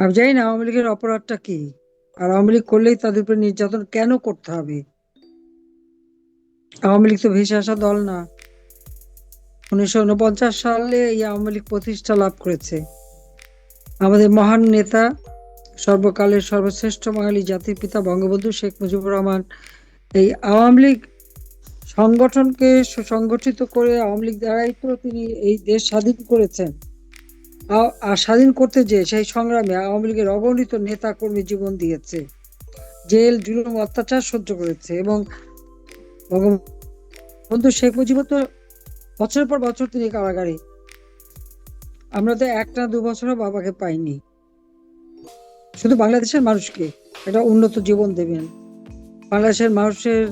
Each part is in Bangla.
আমি জানি না আওয়ামী লীগের অপরাধটা কি। আর আওয়ামী লীগ করলেই তাদের উপরে নির্যাতন কেন করতে হবে? আওয়ামী লীগ তো ভেসে আসা দল না। উনিশশো উনপঞ্চাশ সালে এই আওয়ামী লীগ প্রতিষ্ঠা লাভ করেছে। আমাদের মহান নেতা, সর্বকালের সর্বশ্রেষ্ঠ বাঙালি জাতির পিতা বঙ্গবন্ধু শেখ মুজিবুর রহমান, এই আওয়ামী লীগ সংগঠনকে সুসংগঠিত করে আওয়ামী লীগ দ্বারাই তো তিনি এই দেশ স্বাধীন করেছেন। আর স্বাধীন করতে যে সেই সংগ্রামে আওয়ামী লীগের অগণিত নেতা কর্মী জীবন দিয়েছে। জেল, জুলুম, অত্যাচার সহ্য করেছে এবং বঙ্গবন্ধু শেখ মুজিবুর তো বছরের পর বছর তিনি কারাগারে। আমরা তো একটা দু বছরও বাবাকে পাইনি। শুধু বাংলাদেশের মানুষকে একটা উন্নত জীবন দেবেন। বাংলাদেশের মানুষের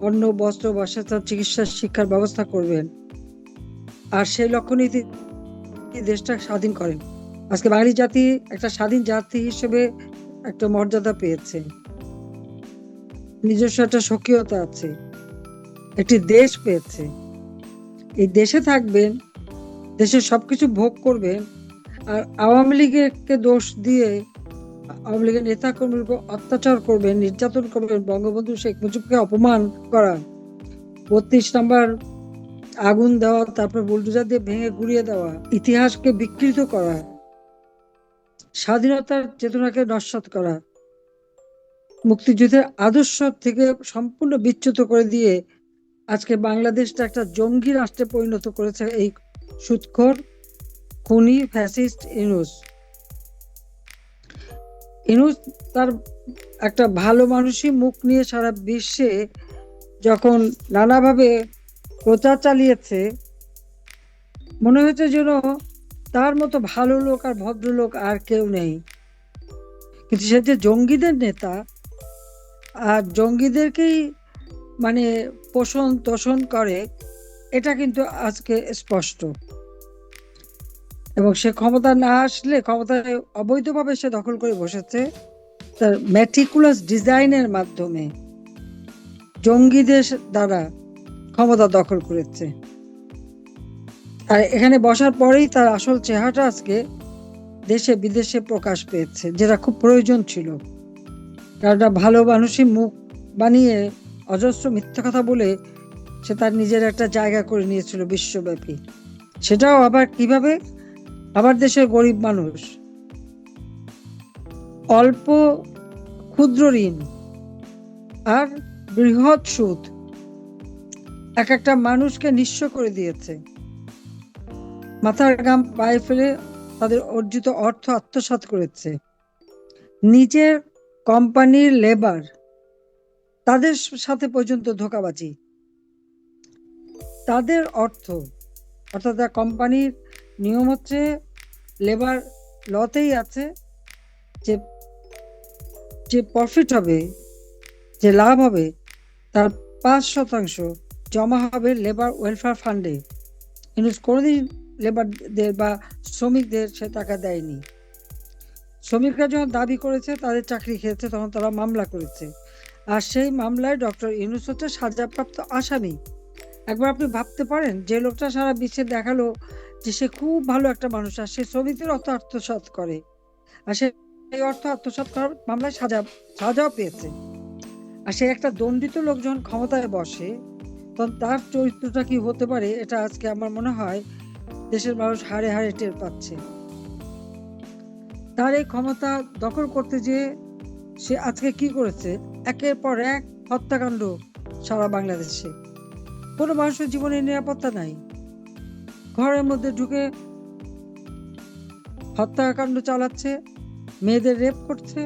অন্য বস্ত্র, বাসস্থান, চিকিৎসা, শিক্ষার ব্যবস্থা করবেন। আর সেই লক্ষ্য নিয়ে দেশটা স্বাধীন করেন আজকে বাঙালি জাতি একটা স্বাধীন জাতি হিসেবে একটা মর্যাদা পেয়েছে। নিজস্ব একটা সক্রিয়তা আছে। একটি দেশ পেয়েছে। এই দেশে থাকবেন দেশের সবকিছু ভোগ করবেন, আর আওয়ামী লীগকে দোষ দিয়ে আওয়ামী লীগের নেতা কর্মীর উপর অত্যাচার করবেন, নির্যাতন করবেন বঙ্গবন্ধু শেখ মুজিবকে অপমান করা। বত্রিশ নাম্বার আগুন দেওয়া, তারপর বুলডোজার দিয়ে ভেঙে গুড়িয়ে দেওয়া, ইতিহাসকে বিকৃত করা, স্বাধীনতার চেতনাকে নস্বাত করা, মুক্তিযুদ্ধের আদর্শ থেকে সম্পূর্ণ বিচ্যুত করে দিয়ে আজকে বাংলাদেশটা একটা জঙ্গি রাষ্ট্রে পরিণত করেছে এই সুৎখর, খুনি, ফ্যাসিস্ট ইনুস। ইনুস তার একটা ভালো মানুষই মুখ নিয়ে সারা বিশ্বে যখন নানাভাবে প্রচার চালিয়েছে। মনে হয়েছে যেন তার মতো ভালো লোক আর ভদ্রলোক আর কেউ নেই। কিন্তু সে যে জঙ্গিদের নেতা, আর জঙ্গিদেরকেই মানে পোষণ তোষণ করে, এটা কিন্তু আজকে স্পষ্ট। এবং সে ক্ষমতা না আসলে, ক্ষমতায় অবৈধভাবে সে দখল করে বসেছে তার ম্যাটিকুলাস ডিজাইনের মাধ্যমে। জঙ্গিদের দ্বারা ক্ষমতা দখল করেছে। আর এখানে বসার পরেই তার আসল চেহারাটা আজকে দেশে বিদেশে প্রকাশ পেয়েছে, যেটা খুব প্রয়োজন ছিল। কারণ একটা ভালো মানুষই মুখ বানিয়ে অজস্র মিথ্যা কথা বলে সে তার নিজের একটা জায়গা করে নিয়েছিল বিশ্বব্যাপী। সেটাও আবার কীভাবে? আবার দেশের গরিব মানুষ। অল্প ক্ষুদ্র ঋণ আর বৃহৎ সুদ এক একটা মানুষকে নিঃস্ব করে দিয়েছে। মাথার গাম পায়ে ফেলে তাদের অর্জিত অর্থ আত্মসাৎ করেছে। নিজের কোম্পানির লেবার তাদের সাথে পর্যন্ত ধোকাবাজি। তাদের অর্থ, অর্থাৎ কোম্পানির নিয়ম হচ্ছে লেবার লতেই আছে যে যে প্রফিট হবে, যে লাভ হবে, তার পাঁচ শতাংশ জমা হবে লেবার ওয়েলফেয়ার ফান্ডে কিন্তু কোনোদিন লেবারদের বা শ্রমিকদের সে টাকা দেয়নি। শ্রমিকরা যখন দাবি করেছে, তাদের চাকরি খেয়েছে, তখন তারা মামলা করেছে। আর সেই মামলায় ডক্টর ইউনুস হচ্ছে সাজাপ্রাপ্ত আসামি। একবার আপনি ভাবতে পারেন, যে লোকটা সারা বিশ্বে দেখাল যে সে খুব ভালো একটা মানুষ, আর সে শ্রমিকদের অর্থ আত্মসাৎ করে। আর সে এই অর্থ আত্মসাৎ করার মামলায় সাজা, সাজাও পেয়েছে। আর সে একটা দণ্ডিত লোক যখন ক্ষমতায় বসে। তার চরিত্রটা কি হতে পারে, এটা আজকে আমার মনে হয় দেশের মানুষ হারে হারে টের পাচ্ছে। তার এই ক্ষমতা দখল করতে যে সে আজকে কি করেছে, একের পর এক হত্যাকাণ্ড সারা বাংলাদেশে। কোনো মানুষের জীবনের নিরাপত্তা নাই। ঘরের মধ্যে ঢুকে হত্যাকাণ্ড চালাচ্ছে, মেয়েদের রেপ করছে,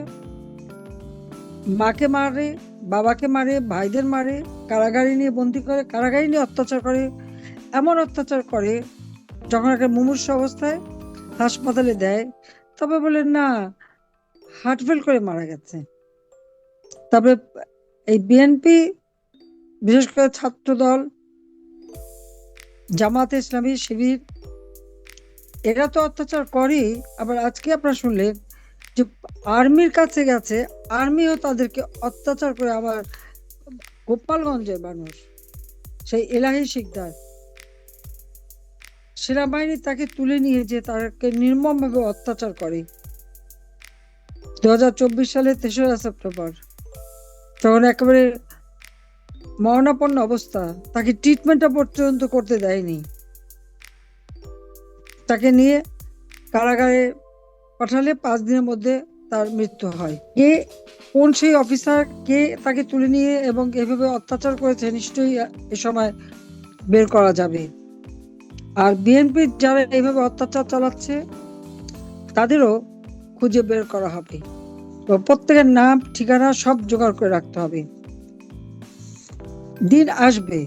মাকে মারে, বাবাকে মারে, ভাইদের মারে কারাগারি নিয়ে বন্দি করে, কারাগারি নিয়ে অত্যাচার করে, এমন অত্যাচার করে, যখন একটা মুমূর্ষ অবস্থায় হাসপাতালে দেয়, তবে বলে, না হার্ট ফেল করে মারা গেছে। তবে এই বিএনপি বিশেষ করে ছাত্র দল জামাত ইসলামী শিবির, এরা তো অত্যাচার করেই, আবার আজকে আপনারা শুনলেন যে আর্মির কাছে গেছে, আর্মিও তাদেরকে অত্যাচার করে আবার গোপালগঞ্জের মানুষ, সেই এলাহি শিকদার। সেনাবাহিনী তাকে তুলে নিয়ে যে তাকে নির্মমভাবে অত্যাচার করে। দু হাজার চব্বিশ সালের তেসরা সেপ্টেম্বর, তখন একেবারে মরণাপন্ন অবস্থা। তাকে ট্রিটমেন্টটা পর্যন্ত করতে দেয়নি। তাকে নিয়ে কারাগারে পাঠালে পাঁচ দিনের মধ্যে তার মৃত্যু হয়। কে কোন সেই অফিসার কে তাকে তুলে নিয়ে এবং এভাবে অত্যাচার করেছে নিশ্চয়ই এ সময় বের করা যাবে। আর বিএনপি যারা এইভাবে অত্যাচার চালাচ্ছে, তাদেরও খুঁজে বের করা হবে। প্রত্যেকের নাম, ঠিকানা সব জোগাড় করে রাখতে হবে। দিন আসবে।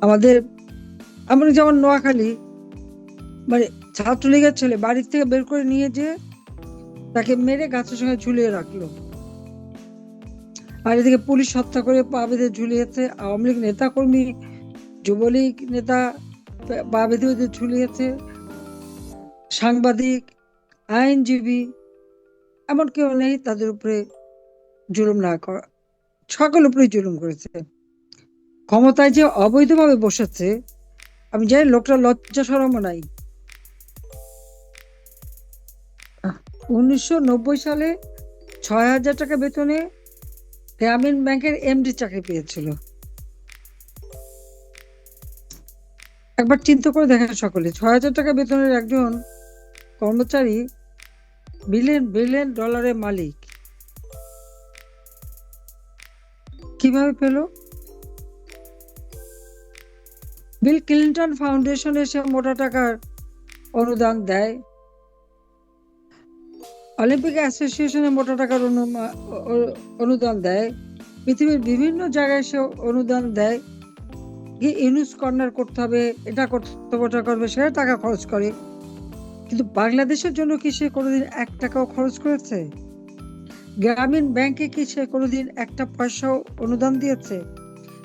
আমাদের, আমরা যেমন নোয়াখালী মানে ছাত্রলীগের ছেলে বাড়ির থেকে বের করে নিয়ে যে তাকে মেরে গাছের সঙ্গে ঝুলিয়ে রাখল। আর এদিকে পুলিশ হত্যা করে পা ঝুলিয়েছে, আওয়ামী লীগ নেতা কর্মী যুবলীগ নেতা পা বেঁধে ঝুলিয়েছে, সাংবাদিক, আইনজীবী, এমন কেউ নেই তাদের উপরে জুলুম না করা, সকল উপরেই জুলুম করেছে। ক্ষমতায় যে অবৈধভাবে বসেছে, আমি জানি লোকটা লজ্জা সরমও নাই। উনিশশো নব্বই সালে ছয় হাজার টাকা বেতনে গ্রামীণ ব্যাংকের এমডি চাকরি পেয়েছিল। একবার চিন্তা করে দেখেন সকলে, ছয় হাজার টাকা বেতনের একজন কর্মচারী বিলিয়ন বিলিয়ন ডলারের মালিক। কীভাবে পেল? বিল ক্লিন্টন ফাউন্ডেশন এসে মোটা টাকার অনুদান দেয়। অলিম্পিক অ্যাসোসিয়েশনে মোটা টাকার অনুদান দেয়। পৃথিবীর বিভিন্ন জায়গায় সে অনুদান দেয়। কি ইউনুস কর্নার করতে হবে, এটা করতে হবে ওটা করবে, সেটা টাকা খরচ করে। কিন্তু বাংলাদেশের জন্য কি সে কোনোদিন এক টাকাও খরচ করেছে? গ্রামীণ ব্যাংকে কি সে কোনোদিন একটা পয়সাও অনুদান দিয়েছে?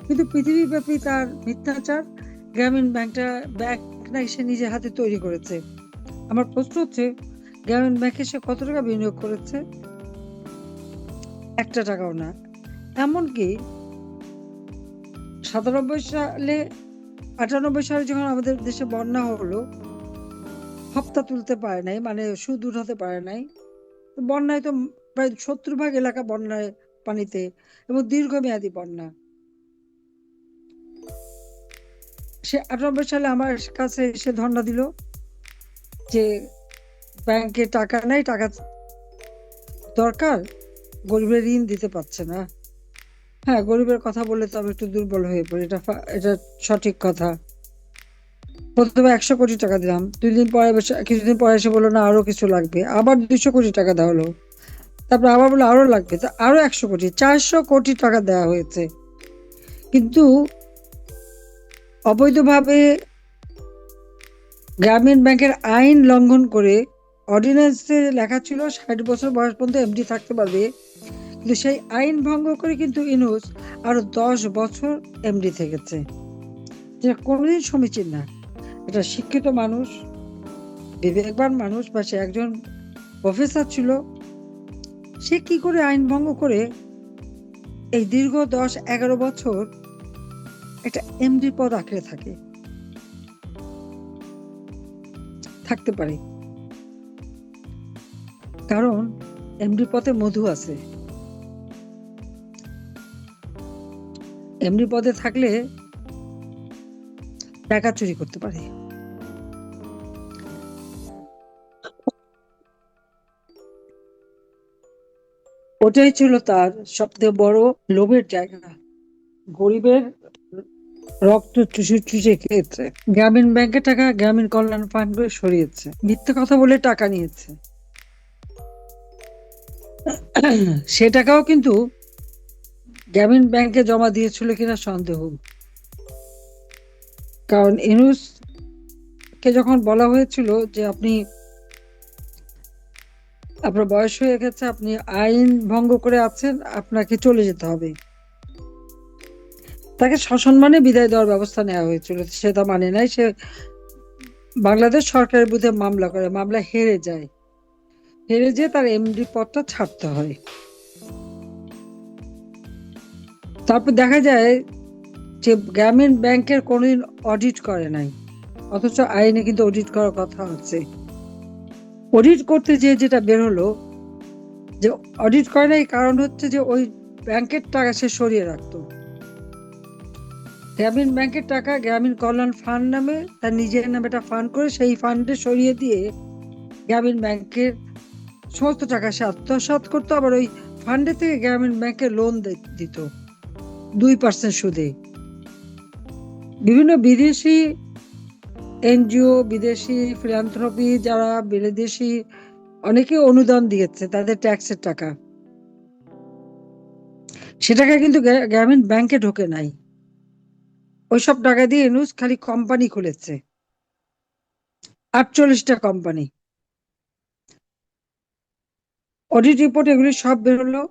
কিন্তু পৃথিবীব্যাপী তার মিথ্যাচার, গ্রামীণ ব্যাংকটা, ব্যাংক নাকি সে নিজের হাতে তৈরি করেছে। আমার প্রশ্ন হচ্ছে গ্রামীণ ব্যাংকে সে কত টাকা বিনিয়োগ করেছে? একটা টাকাও না। এমনকি সাতানব্বই সালে, আটানব্বই সালে যখন আমাদের দেশে বন্যা হলো, হপ্তা তুলতে পারে নাই মানে সুদ উঠাতে পারে নাই। বন্যায় তো প্রায় সত্তর ভাগ এলাকা বন্যায় পানিতে এবং দীর্ঘমেয়াদী বন্যা। সে আটানব্বই সালে আমার কাছে এসে ধর্ণা দিল যে ব্যাংকে টাকা নেই, টাকা দরকার, গরিবের ঋণ দিতে পারছে না। হ্যাঁ গরিবের কথা বললে তো আমি একটু দুর্বল হয়ে পড়ি, এটা এটা সঠিক কথা। প্রথমে একশো কোটি টাকা দিলাম দুই দিন পরে কিছুদিন পরে এসে বলল, না, আরও কিছু লাগবে। আবার দুশো কোটি টাকা দেওয়া হলো। তারপর আবার বলল, আরও লাগবে। তা আরও একশো কোটি, চারশো কোটি টাকা দেওয়া হয়েছে। কিন্তু অবৈধভাবে গ্রামীণ ব্যাংকের আইন লঙ্ঘন করে অর্ডিন্যান্সে লেখা ছিল ষাট বছর বয়স পর্যন্ত এমডি থাকতে পারবে। কিন্তু সেই আইন ভঙ্গ করে কিন্তু ইনুস আরও দশ বছর এমডি থেকেছে। যেটা কোনোদিন সমীচীন না। এটা শিক্ষিত মানুষ, বিবেকবান মানুষ বা সে একজন প্রফেসর ছিল, সে কি করে আইন ভঙ্গ করে এই দীর্ঘ দশ এগারো বছর একটা এমডি পদ আঁকড়ে থাকে? থাকতে পারে। কারণ এমডি পদে মধু আছে। এমডি পদে থাকলে টাকা চুরি করতে পারে। ওটাই ছিল তার সবথেকে বড় লোভের জায়গা। গরিবের রক্ত চুষে চুষে খেয়েছে। গ্রামীণ ব্যাংকের টাকা গ্রামীণ কল্যাণ ফান্ড সরিয়েছে। মিথ্যে কথা বলে টাকা নিয়েছে। সে টাকাও কিন্তু গ্রামীণ ব্যাংকে জমা দিয়েছিল কিনা সন্দেহ। কারণ ইনুস কে যখন বলা হয়েছিল যে আপনি আপনার বয়স হয়ে গেছে, আপনি আইন ভঙ্গ করে আছেন, আপনাকে চলে যেতে হবে। তাকে সসম্মানে বিদায় দেওয়ার ব্যবস্থা নেওয়া হয়েছিল। সে তা মানে নাই, সে বাংলাদেশ সরকারের বিরুদ্ধে মামলা করে, মামলা হেরে যায়। হেরে যেয়ে তার এমডি পদটা ছাড়তে হয়। তারপর দেখা যায় যে গ্রামীণ ব্যাংকের কোনোদিন অডিট করে নাই। অথচ আইনে কিন্তু অডিট করার কথা আছে। অডিট করতে যেয়ে যেটা বের হলো, যে অডিট করে নাই কারণ হচ্ছে যে ওই ব্যাংকের টাকা সে সরিয়ে রাখতো। গ্রামীণ ব্যাংকের টাকা গ্রামীণ কল্যাণ ফান্ড নামে তার নিজের নামে একটা ফান্ড করে সেই ফান্ডে সরিয়ে দিয়ে গ্রামীণ ব্যাংকের সমস্ত টাকা সে আত্মসাৎ করতো আবার ওই ফান্ডে থেকে গ্রামীণ ব্যাংকে লোন দিত। দুই পার্সেন্ট সুদে। বিভিন্ন বিদেশি এনজিও, বিদেশি ফিলান্থ্রপি যারা বিদেশি, অনেকে অনুদান দিয়েছে তাদের ট্যাক্সের টাকা। সে টাকা কিন্তু গ্রা- গ্রামীণ ব্যাংকে ঢোকে নাই। ওইসব টাকা দিয়ে ইনুস খালি কোম্পানি খুলেছে। আটচল্লিশটা কোম্পানি অডিট রিপোর্ট এগুলি সব বেরোলো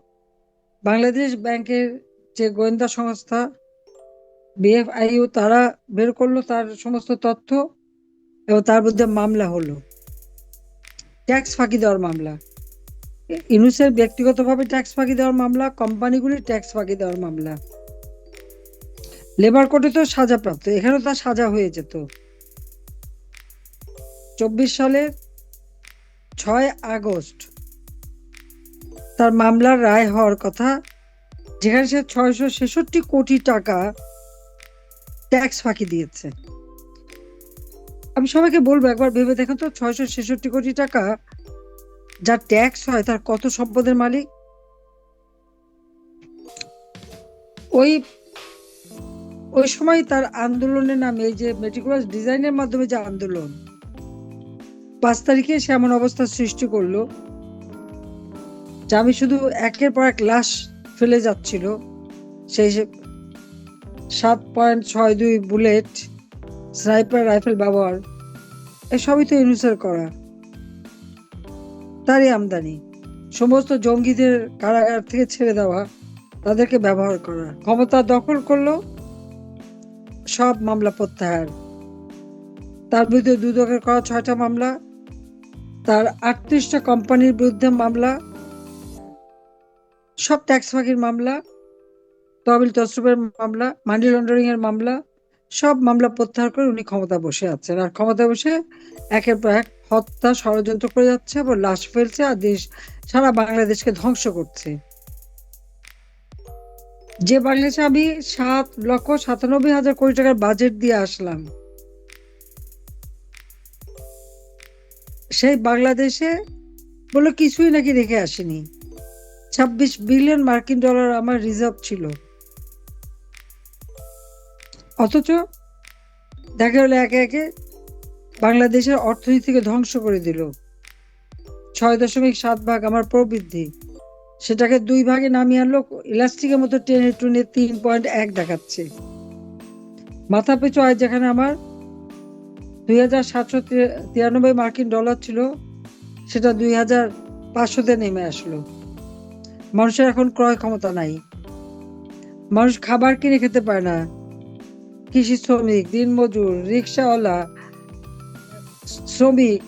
বাংলাদেশ ব্যাংকের যে গোয়েন্দা সংস্থা বিএফআইইউ তারা বের করল তার সমস্ত তথ্য এবং তার বিরুদ্ধে মামলা হলো। ট্যাক্স ফাঁকি দেওয়ার মামলা। ইনুসের ব্যক্তিগতভাবে ট্যাক্স ফাঁকি দেওয়ার মামলা কোম্পানিগুলির ট্যাক্স ফাঁকি দেওয়ার মামলা। লেবার কোর্টে তো সাজাপ্রাপ্ত, এখানেও তার সাজা হয়ে যেত। চব্বিশ সালের ছয় আগস্ট তার মামলার রায় হওয়ার কথা, যেখানে সে ছয়শো ছেষট্টি কোটি টাকা ট্যাক্স ফাঁকি দিয়েছে। আমি সবাইকে বলব, একবার ভেবে দেখেন তো, ছয়শো ছেষট্টি কোটি টাকা যার ট্যাক্স হয়, তার কত সম্পদের মালিক? ওই ওই সময় তার আন্দোলনের নামে, এই যে মেটিকুলাস ডিজাইনের মাধ্যমে যে আন্দোলন, পাঁচ তারিখে সে এমন অবস্থা সৃষ্টি করল। যে আমি শুধু একের পর এক লাশ ফেলে যাচ্ছিল, সেই সাত পয়েন্ট ছয় দুই বুলেট, স্নাইপার রাইফেল ব্যবহার, এসবই তো ইউনুসের করা। তারই আমদানি। সমস্ত জঙ্গিদের কারাগার থেকে ছেড়ে দেওয়া, তাদেরকে ব্যবহার করা। ক্ষমতা দখল করল, সব মামলা প্রত্যাহার। তার বিরুদ্ধে দুদকের করা ছয়টা মামলা, তার আটত্রিশটা কোম্পানির বিরুদ্ধে মামলা সব ট্যাক্স ফাঁকির মামলা, তহবিল তসরুপের মামলা মানি লন্ডারিং এর মামলা, সব মামলা প্রত্যাহার করে উনি ক্ষমতা বসে আছেন। আর ক্ষমতা বসে একের পর এক হত্যা, ষড়যন্ত্র করে যাচ্ছে, আবার লাশ ফেলছে, আর দেশ, সারা বাংলাদেশকে ধ্বংস করছে। যে বাংলাদেশে আমি সাত লক্ষ সাতানব্বই হাজার কোটি টাকার বাজেট দিয়ে আসলাম, সেই বাংলাদেশে বলে কিছুই নাকি রেখে আসেনি। ছাব্বিশ বিলিয়ন মার্কিন ডলার আমার রিজার্ভ ছিল। অথচ দেখা গেলো একে একে বাংলাদেশের অর্থনীতিকে ধ্বংস করে দিল। ছয় দশমিক সাত ভাগ আমার প্রবৃদ্ধি। সেটাকে দুই ভাগে নামিয়ে আনলো, ইলাস্টিকের মতো টেনে টুনে তিন পয়েন্ট এক দেখাচ্ছে। মাথা পিছু আয় যেখানে আমার দুই হাজার সাতশো তিরানব্বই মার্কিন ডলার ছিল, সেটা দুই হাজার পাঁচশোতে নেমে আসলো। মানুষের এখন ক্রয় ক্ষমতা নাই। মানুষ খাবার কিনে খেতে পায় না। কৃষি শ্রমিক, দিনমজুর, রিক্সাওয়ালা, শ্রমিক,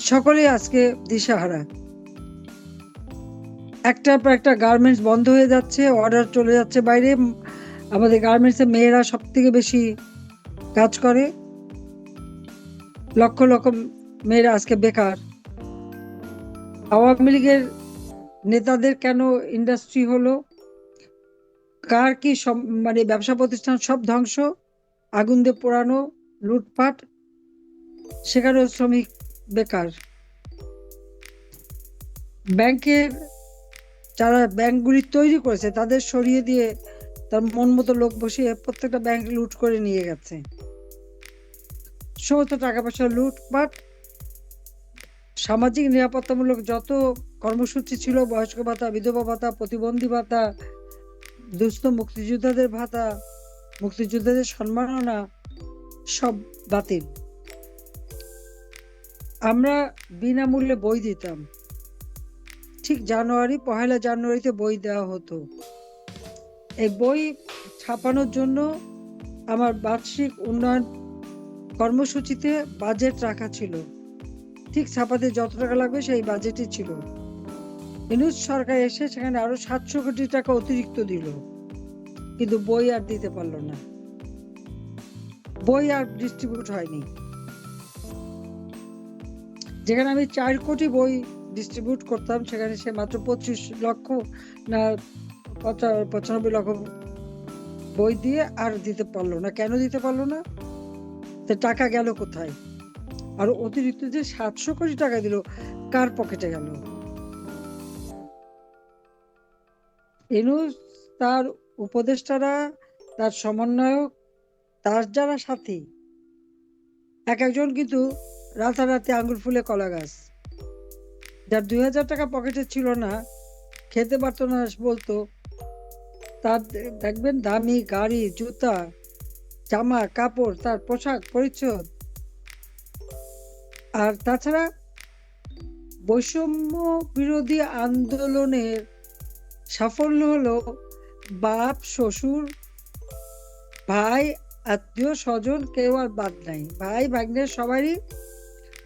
সকলেই আজকে দিশাহারা। একটার পর একটা গার্মেন্টস বন্ধ হয়ে যাচ্ছে, অর্ডার চলে যাচ্ছে বাইরে। আমাদের গার্মেন্টসে মেয়েরা সব থেকে বেশি কাজ করে। লক্ষ লক্ষ মেয়েরা আজকে বেকার। আওয়ামী লীগের নেতাদের কেন ইন্ডাস্ট্রি হলো? কার কি মানে ব্যবসা প্রতিষ্ঠান সব ধ্বংস? আগুন দিয়ে পোড়ানো, লুটপাট? সেখানেও শ্রমিক বেকার। ব্যাংকের যারা ব্যাংকগুলি তৈরি করেছে, তাদের সরিয়ে দিয়ে তার মন মতো লোক বসিয়ে প্রত্যেকটা ব্যাংক লুট করে নিয়ে গেছে। সমস্ত টাকা পয়সা লুটপাট, সামাজিক নিরাপত্তামূলক যত কর্মসূচি ছিল বয়স্ক ভাতা, বিধবা ভাতা, প্রতিবন্ধী ভাতা, দুস্থ মুক্তিযোদ্ধাদের ভাতা, মুক্তিযোদ্ধাদের সম্মাননা, সব বাতিল। আমরা বিনামূল্যে বই দিতাম। ঠিক জানুয়ারি, পহেলা জানুয়ারিতে বই দেওয়া হতো। এই বই ছাপানোর জন্য আমার বার্ষিক উন্নয়ন কর্মসূচিতে বাজেট রাখা ছিল। ঠিক ছাপাতে যত টাকা লাগবে সেই বাজেটই ছিল। ইনুস সরকার এসে সেখানে আরও সাতশো কোটি টাকা অতিরিক্ত দিল। কিন্তু বই আর দিতে পারল না। বই আর ডিস্ট্রিবিউট হয়নি। যেখানে আমি চার কোটি বই ডিস্ট্রিবিউট করতাম, সেখানে সে মাত্র পঁচিশ লক্ষ না, পঁচা- পঁচানব্বই লক্ষ বই দিয়ে আর দিতে পারল না। কেন দিতে পারল না? টাকা গেল কোথায়? আর অতিরিক্ত যে সাতশো কোটি টাকা দিল, কার পকেটে গেল? ইনুস তার উপদেষ্টারা, তার সমন্বয়ক, তার যারা সাথী, এক একজন কিন্তু রাতারাতি আঙ্গুর ফুলে কলা গাছ। যার দুই হাজার টাকা পকেটে ছিল না, খেতে পারতো না বলতো, তার দেখবেন দামি গাড়ি, জুতা, জামা, কাপড়, তার পোশাক, পরিচ্ছদ। আর তাছাড়া বৈষম্য বিরোধী আন্দোলনের সাফল্য হলো বাপ, শ্বশুর, ভাই, আত্মীয় স্বজন, কেউ আর বাদ নাই। ভাই ভাগ্নের সবারই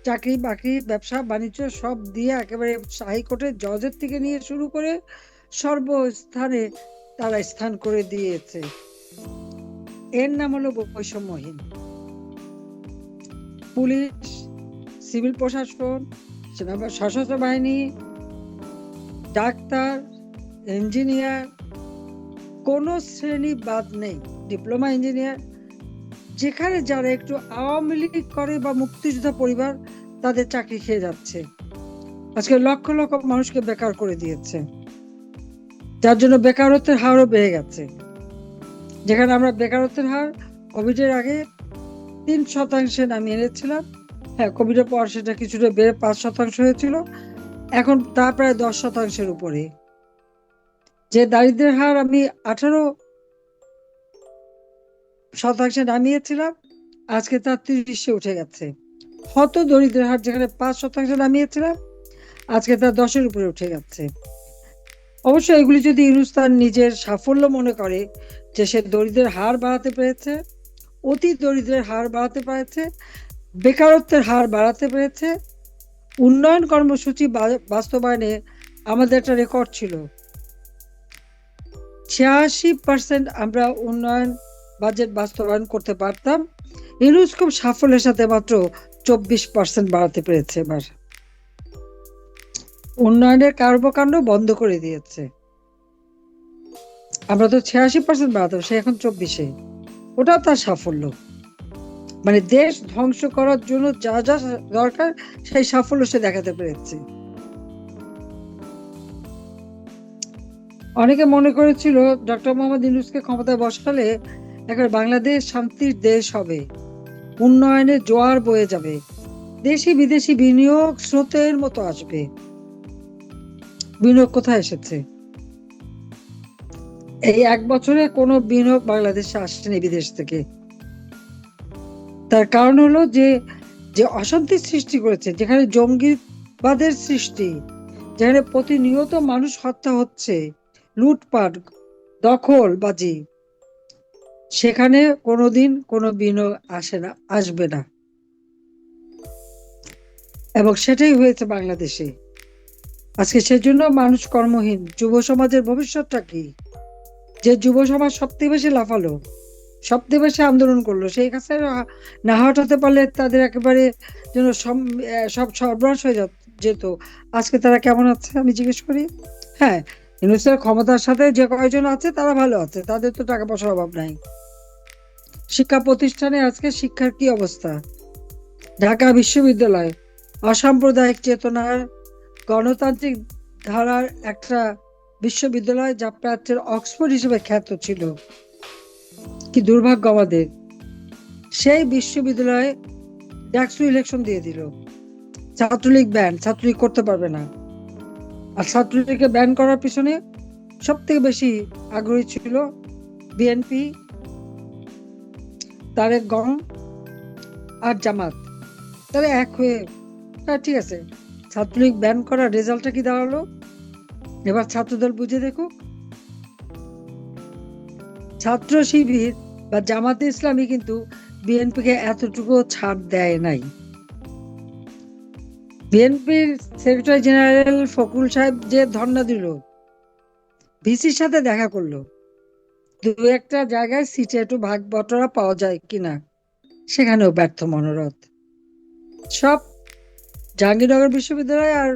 চাকরি, বাকরি, ব্যবসা, বাণিজ্য সব দিয়ে একেবারে শাহী জজের থেকে নিয়ে শুরু করে সর্বস্থানে তারা স্থান করে দিয়েছে। এর নাম হলো বৈষম্যহীন। পুলিশ, সিভিল প্রশাসন সেনা- সশস্ত্র বাহিনী, ডাক্তার ইঞ্জিনিয়ার কোনো শ্রেণি বাদ নেই, ডিপ্লোমা ইঞ্জিনিয়ার। যেখানে যারা একটু আওয়ামী লীগ করে বা মুক্তিযোদ্ধা পরিবার, তাদের চাকরি খেয়ে যাচ্ছে। আজকে লক্ষ লক্ষ মানুষকে বেকার করে দিয়েছে। যার জন্য বেকারত্বের হারও বেড়ে গেছে। যেখানে আমরা বেকারত্বের হার, কোভিডের আগে তিন শতাংশে নামিয়ে এনেছিলাম। হ্যাঁ কোভিডের পর সেটা কিছুটা বেড়ে পাঁচ শতাংশ হয়েছিল। এখন তা প্রায় দশ শতাংশের উপরে। যে দারিদ্র্যের হার আমি আঠারো শতাংশে নামিয়েছিলাম, আজকে তার তিরিশে উঠে গেছে। হত দরিদ্রের হার যেখানে পাঁচ শতাংশে নামিয়েছিলাম, আজকে তার দশের উপরে উঠে গেছে। অবশ্য এগুলি যদি ইউনুস তার নিজের সাফল্য মনে করে যে সে দরিদ্রের হার বাড়াতে পেরেছে, অতি দরিদ্রের হার বাড়াতে পেরেছে, বেকারত্বের হার বাড়াতে পেরেছে, উন্নয়ন কর্মসূচি বাস্তবায়নে আমাদের একটা রেকর্ড ছিল। ছিয়াশি পার্সেন্ট আমরা উন্নয়ন বাজেট বাস্তবায়ন করতে পারতাম। ইউনুস খুব সাফল্যের সাথে মাত্র চব্বিশ পার্সেন্ট বাড়াতে পেরেছে এবার। উন্নয়নের কর্মকাণ্ড বন্ধ করে দিয়েছে। আমরা তো ছিয়াশি পার্সেন্ট বাড়াতাম সে এখন চব্বিশে। ওটাও তার সাফল্য। মানে দেশ ধ্বংস করার জন্য যা যা দরকার, সেই সাফল্য সে দেখাতে পেরেছে। অনেকে মনে করেছিল ডক্টর মোহাম্মদ ইউনুসকে ক্ষমতায় বসালে একবার বাংলাদেশ শান্তির দেশ হবে। উন্নয়নের জোয়ার বয়ে যাবে। দেশি বিদেশি বিনিয়োগ স্রোতের মতো আসবে। বিনিয়োগ কোথায় এসেছে? এই এক বছরে কোনো বিনিয়োগ বাংলাদেশে আসেনি বিদেশ থেকে। তার কারণ হলো যে যে অশান্তির সৃষ্টি করেছে, যেখানে জঙ্গিবাদের সৃষ্টি, যেখানে প্রতিনিয়ত মানুষ হত্যা হচ্ছে লুটপাট, দখল বাজি। সেখানে কোনোদিন কোনো বিনিয়োগ আসে না, আসবে না। এবং সেটাই হয়েছে বাংলাদেশে। আজকে সেজন্য মানুষ কর্মহীন। যুব সমাজের ভবিষ্যৎটা কি? যে যুব সমাজ সবথেকে বেশি লাফালো সবথেকে বেশি আন্দোলন করল সেই কাছে না হটাতে পারলে তাদের একেবারে যেন সব সর্বনাশ হয়ে যেত। আজকে তারা কেমন আছে? আমি জিজ্ঞেস করি। হ্যাঁ ইউনুসের ক্ষমতার সাথে যে কয়জন আছে, তারা ভালো আছে, তাদের তো টাকা পয়সার অভাব নাই। শিক্ষা প্রতিষ্ঠানে আজকে শিক্ষার কি অবস্থা? ঢাকা বিশ্ববিদ্যালয়, অসাম্প্রদায়িক চেতনার গণতান্ত্রিক ধারার একটা বিশ্ববিদ্যালয় যা প্রাচ্যের অক্সফোর্ড হিসেবে খ্যাত ছিল। কি দুর্ভাগ্য আমাদের। সেই বিশ্ববিদ্যালয়ে ডাকসু ইলেকশন দিয়ে দিল। ছাত্রলীগ ব্যান, ছাত্রলীগ করতে পারবে না। আর ছাত্রলীগকে ব্যান করার পিছনে সব থেকে বেশি আগ্রহী ছিল বিএনপি তারেক গং আর জামাত। তারা এক হয়ে হ্যাঁ ঠিক আছে, ছাত্রলীগ ব্যান করার রেজাল্টটা কি দাঁড়াল? এবার ছাত্রদল বুঝে দেখুক। ছাত্র শিবির বা জামাতে ইসলামী কিন্তু বিএনপিকে এতটুকু ছাড় দেয় নাই। বিএনপির সেক্রেটারি জেনারেল ফখরুল সাহেব যে ধর্ণা দিল, ভিসির সাথে দেখা করল। দু একটা জায়গায় সিটে একটু ভাগ বটরা পাওয়া যায় কিনা, সেখানেও ব্যর্থ মনোরথ। সব জাহাঙ্গীরনগর বিশ্ববিদ্যালয় আর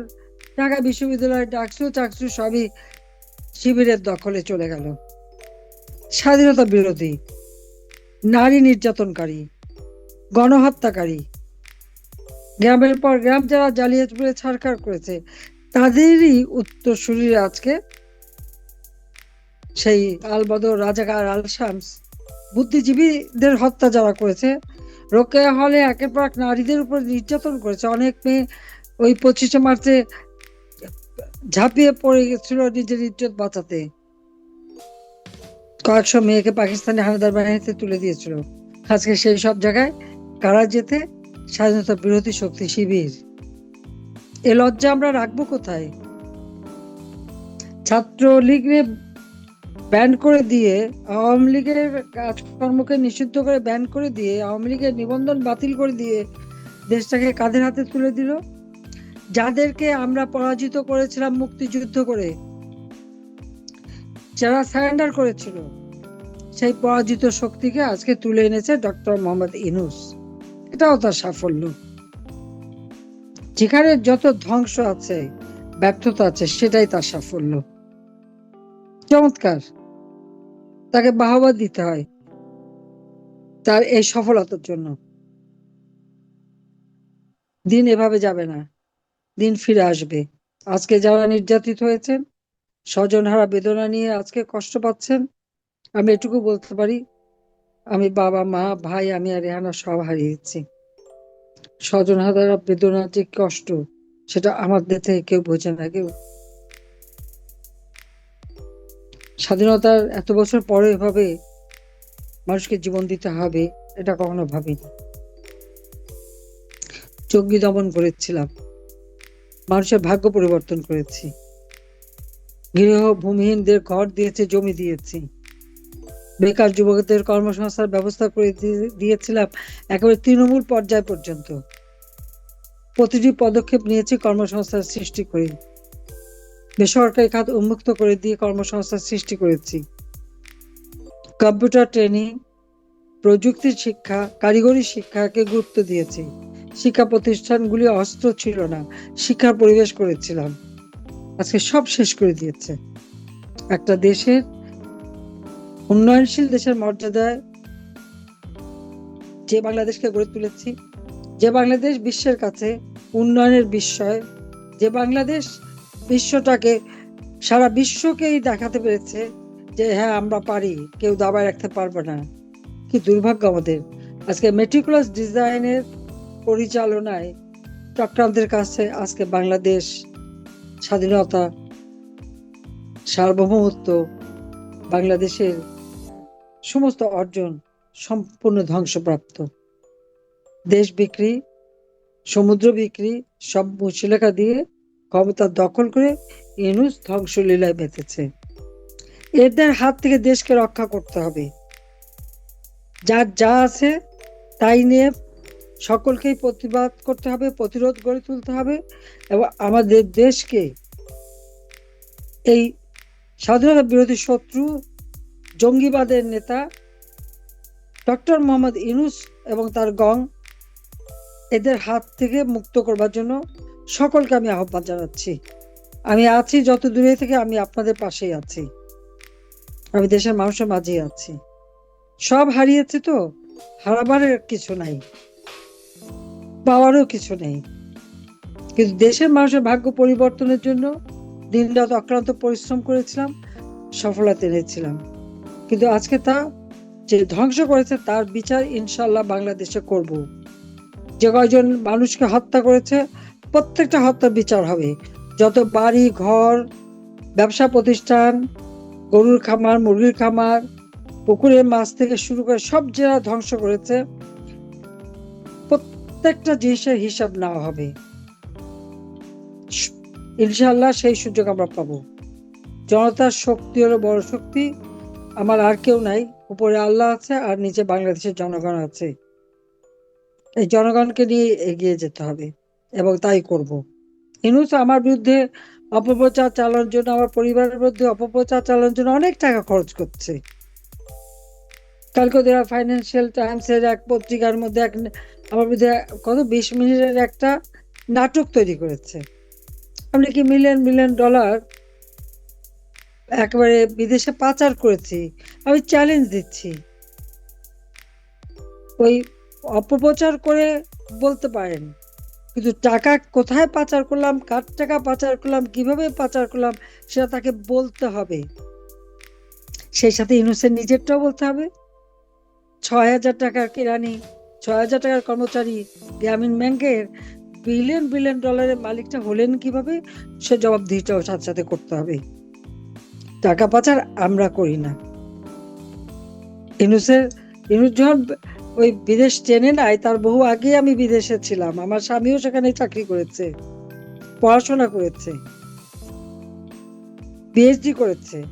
ঢাকা বিশ্ববিদ্যালয় ডাকসু চাকসু সবই শিবিরের দখলে চলে গেল। স্বাধীনতা বিরোধী, নারী নির্যাতনকারী, গণহত্যাকারী গ্রামের পর গ্রাম যারা জালিয়াতিপুরে ছাড়খাড় করেছে, তাদেরই উত্তরসূরিরা আজকে সেই আলবদর রাজাকার আল শামস বুদ্ধিজীবীদের হত্যা যারা করেছে, রোকেয়া হলে একের পর এক নারীদের উপর নির্যাতন করেছে। অনেক মেয়ে ওই পঁচিশে মার্চে ঝাঁপিয়ে পড়ে গেছিল নিজের ইজ্জত বাঁচাতে। কয়েকশো মেয়েকে পাকিস্তানি হানাদার বাহিনীতে তুলে দিয়েছিল। আজকে সেই সব জায়গায় কারা যেতে স্বাধীনতা বিরোধী শক্তি শিবির। এ লজ্জা আমরা রাখব কোথায়? ছাত্র লীগে ব্যান করে দিয়ে, আওয়ামী লীগের কাজকর্মকে নিষিদ্ধ করে ব্যান করে দিয়ে, আওয়ামী লীগের নিবন্ধন বাতিল করে দিয়ে দেশটাকে কাঁধের হাতে তুলে দিল। যাদেরকে আমরা পরাজিত করেছিলাম মুক্তিযুদ্ধ করে, যারা সারেন্ডার করেছিল, সেই পরাজিত শক্তিকে আজকে তুলে এনেছে ডক্টর মোহাম্মদ ইনুস এটাও তার সাফল্য। যেখানে যত ধ্বংস আছে, ব্যর্থতা আছে, সেটাই তার সাফল্য। চমৎকার। তাকে বাহবা দিতে হয় তার এই সফলতার জন্য। দিন এভাবে যাবে না, দিন ফিরে আসবে। আজকে যারা নির্যাতিত হয়েছেন, স্বজনহারা বেদনা নিয়ে আজকে কষ্ট পাচ্ছেন, আমি এটুকু বলতে পারি আমি বাবা, মা, ভাই, আমি আর রেহানা সব হারিয়েছি। স্বজনহারা বেদনা যে কষ্ট, সেটা আমাদের থেকে কেউ বোঝে না, কেউ। স্বাধীনতার এত বছর পরে এভাবে মানুষকে জীবন দিতে হবে, এটা কখনো ভাবিনি। জঙ্গি দমন করেছিলাম। মানুষের ভাগ্য পরিবর্তন করেছি। গৃহ ভূমিহীনদের ঘর দিয়েছে, জমি দিয়েছি। বেকার যুবকদের কর্মসংস্থার ব্যবস্থা করে দিয়ে- দিয়েছিলাম একেবারে তৃণমূল পর্যায় পর্যন্ত। প্রতিটি পদক্ষেপ নিয়েছি কর্মসংস্থান সৃষ্টি করে। বেসরকারি খাত উন্মুক্ত করে দিয়ে কর্মসংস্থান সৃষ্টি করেছি। কম্পিউটার ট্রেনিং, প্রযুক্তির শিক্ষা, কারিগরি শিক্ষাকে গুরুত্ব দিয়েছি। শিক্ষা প্রতিষ্ঠানগুলি অস্ত্র ছিল না, শিক্ষার পরিবেশ করেছিলাম। আজকে সব শেষ করে দিয়েছে। একটা দেশের উন্নয়নশীল দেশের মর্যাদায় যে বাংলাদেশকে গড়ে তুলেছি, যে বাংলাদেশ বিশ্বের কাছে উন্নয়নের বিস্ময়, যে বাংলাদেশ বিশ্বটাকে সারা বিশ্বকেই দেখাতে পেরেছে যে হ্যাঁ আমরা পারি, কেউ দাবায় রাখতে পারবে না। কি দুর্ভাগ্য আমাদের। আজকে মেট্রিকুলাস ডিজাইনের পরিচালনায় চক্রান্তের কাছে আজকে বাংলাদেশ স্বাধীনতা, সার্বভৌমত্ব, বাংলাদেশের সমস্ত অর্জন সম্পূর্ণ ধ্বংসপ্রাপ্ত। দেশ বিক্রি, সমুদ্র বিক্রি, সব মুচলেখা দিয়ে ক্ষমতা দখল করে ইনুস ধ্বংসলীলায় মেতেছে এদের হাত থেকে দেশকে রক্ষা করতে হবে। যার যা আছে তাই নিয়ে সকলকেই প্রতিবাদ করতে হবে, প্রতিরোধ গড়ে তুলতে হবে এবং আমাদের দেশকে এই স্বাধীনতা বিরোধী শত্রু জঙ্গিবাদের নেতা ডক্টর মোহাম্মদ ইনুস এবং তার গং এদের হাত থেকে মুক্ত করবার জন্য সকলকে আমি আহ্বান জানাচ্ছি। আমি আছি যত দূরে থেকে আমি আপনাদের পাশেই আছি। আমি দেশের মানুষের মাঝেই আছি। সব হারিয়েছে তো, হারাবার কিছু নাই। পাওয়ারও কিছু নেই। কিন্তু দেশের মানুষের ভাগ্য পরিবর্তনের জন্য দিনরাত অক্লান্ত পরিশ্রম করেছিলাম, সফলতা এনেছিলাম। কিন্তু আজকে তা যে ধ্বংস করেছে, তার বিচার ইনশাল্লাহ বাংলাদেশে করব। যে কয়জন মানুষকে হত্যা করেছে, প্রত্যেকটা হত্যার বিচার হবে। যত বাড়ি, ঘর, ব্যবসা প্রতিষ্ঠান, গরুর খামার, মুরগির খামার, পুকুরের মাছ থেকে শুরু করে সব যারা ধ্বংস করেছে, প্রত্যেকটা জিনিসের হিসাব নেওয়া হবে। ইনশাল্লাহ সেই সুযোগ আমরা পাবো। জনতার শক্তি হলো বড় শক্তি। আমার আর কেউ নাই, উপরে আল্লাহ আছে আর নিচে বাংলাদেশের জনগণ আছে। এই জনগণকে নিয়ে এগিয়ে যেতে হবে এবং তাই করব। ইনুস আমার বিরুদ্ধে অপপ্রচার চালানোর জন্য, আমার পরিবারের বিরুদ্ধে অপপ্রচার চালানোর জন্য অনেক টাকা খরচ করছে। কালকে দেওয়া ফাইন্যান্সিয়াল টাইমস এর এক পত্রিকার মধ্যে এক আমার বিরুদ্ধে কত? বিশ মিনিটের একটা নাটক তৈরি করেছে। আপনি কি মিলিয়ন মিলিয়ন ডলার একেবারে বিদেশে পাচার করেছি। আমি চ্যালেঞ্জ দিচ্ছি। ওই অপপ্রচার করে বলতে পারেন। কিন্তু টাকা কোথায় পাচার করলাম, কার টাকা পাচার করলাম, কীভাবে পাচার করলাম, সেটা তাকে বলতে হবে। সেই সাথে ইউনুসের নিজেরটাও বলতে হবে। ছয় হাজার টাকার কেরানি, ছয় হাজার টাকার কর্মচারী, গ্রামীণ ব্যাংকের বিলিয়ন বিলিয়ন ডলারের মালিকটা হলেন কীভাবে, সে জবাবদিহিটাও সাথে সাথে করতে হবে। টাকা পাচার আমরা করি না। ইনুসের ইনুস যখন ওই বিদেশ টেনে নাই, তার বহু আগে আমি বিদেশে ছিলাম। আমার স্বামীও সেখানে চাকরি করেছে, পড়াশোনা করেছে পিএইচডি করেছে।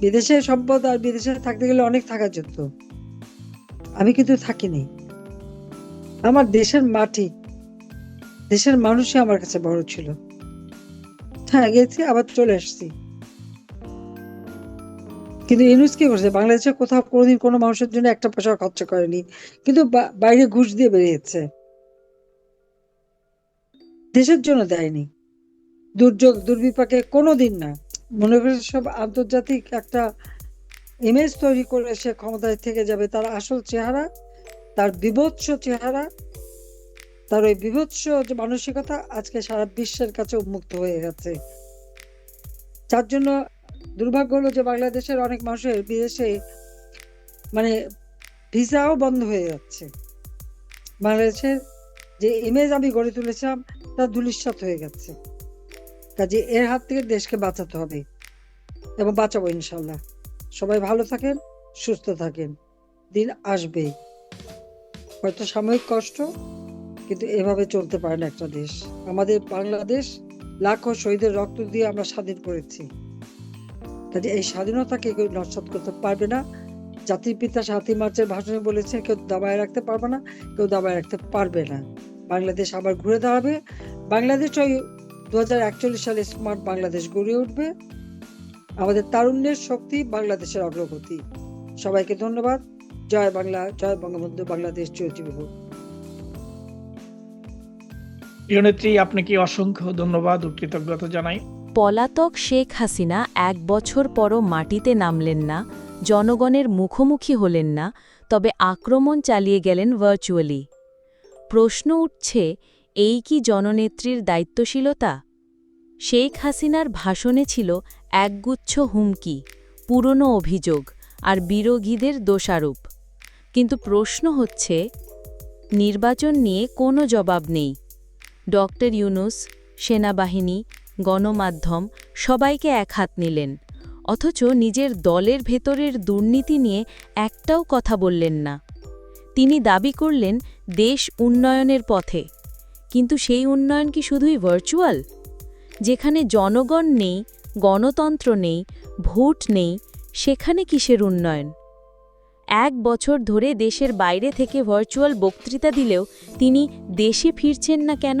বিদেশে সম্পদ আর বিদেশে থাকতে গেলে অনেক থাকা যেত। আমি কিন্তু থাকিনি। আমার দেশের মাটি, দেশের মানুষই আমার কাছে বড় ছিল। হ্যাঁ গেছি, আবার চলে এসেছি। কিন্তু ইউনুস কি করছে বাংলাদেশে কোথাও কোনোদিন কোনো মানুষের জন্য একটা পয়সা খরচা করেনি, কিন্তু বাইরে ঘুষ দিয়ে বেরিয়েছে। দেশের জন্য দেয়নি। দুর্যোগ, দুর্বিপাকে কোনোদিন না। মনে করে সব আন্তর্জাতিক একটা ইমেজ তৈরি করে সে ক্ষমতায় থেকে যাবে। তার আসল চেহারা, তার বিভৎস চেহারা, তার ওই বিভৎস যে মানসিকতা আজকে সারা বিশ্বের কাছে উন্মুক্ত হয়ে গেছে। যার জন্য দুর্ভাগ্য হলো যে বাংলাদেশের অনেক মানুষের বিদেশে মানে ভিসাও বন্ধ হয়ে যাচ্ছে। বাংলাদেশের যে ইমেজ আমি গড়ে তুলেছিলাম, তা ধুলিস্বাত হয়ে গেছে। কাজে এর হাত থেকে দেশকে বাঁচাতে হবে এবং বাঁচাবো ইনশাল্লাহ। সবাই ভালো থাকেন, সুস্থ থাকেন। দিন আসবে। হয়তো সাময়িক কষ্ট, কিন্তু এভাবে চলতে পারে না একটা দেশ। আমাদের বাংলাদেশ লাখো শহীদের রক্ত দিয়ে আমরা স্বাধীন করেছি। কাজে এই স্বাধীনতাকে কেউ নস্বাত করতে পারবে না। জাতির পিতা সাতই মার্চের ভাষণে বলেছে কেউ দাবায় রাখতে পারবে না, কেউ দাবায় রাখতে পারবে না। বাংলাদেশ আবার ঘুরে দাঁড়াবে। বাংলাদেশ ওই দু হাজার একচল্লিশ সালে স্মার্ট বাংলাদেশ গড়ে উঠবে। আমাদের তারুণ্যের শক্তি, বাংলাদেশের অগ্রগতি। সবাইকে ধন্যবাদ। জয় বাংলা, জয় বঙ্গবন্ধু, বাংলাদেশ চিরজীবী প্রিয় নেত্রী, আপনাকে অসংখ্য ধন্যবাদ ও কৃতজ্ঞতা জানাই। পলাতক শেখ হাসিনা এক বছর পরও মাটিতে নামলেন না, জনগণের মুখোমুখি হলেন না, তবে আক্রমণ চালিয়ে গেলেন ভার্চুয়ালি। প্রশ্ন উঠছে, এই কি জননেত্রীর দায়িত্বশীলতা? শেখ হাসিনার ভাষণে ছিল একগুচ্ছ হুমকি, পুরনো অভিযোগ আর বিরোধীদের দোষারোপ। কিন্তু প্রশ্ন হচ্ছে, নির্বাচন নিয়ে কোনো জবাব নেই। ডক্টর ইউনুস, সেনাবাহিনী গণমাধ্যম সবাইকে এক হাত নিলেন, অথচ নিজের দলের ভেতরের দুর্নীতি নিয়ে একটাও কথা বললেন না। তিনি দাবি করলেন, দেশ উন্নয়নের পথে। কিন্তু সেই উন্নয়ন কি শুধুই ভার্চুয়াল যেখানে জনগণ নেই, গণতন্ত্র নেই, ভোট নেই, সেখানে কিসের উন্নয়ন? এক বছর ধরে দেশের বাইরে থেকে ভার্চুয়াল বক্তৃতা দিলেও তিনি দেশে ফিরছেন না কেন?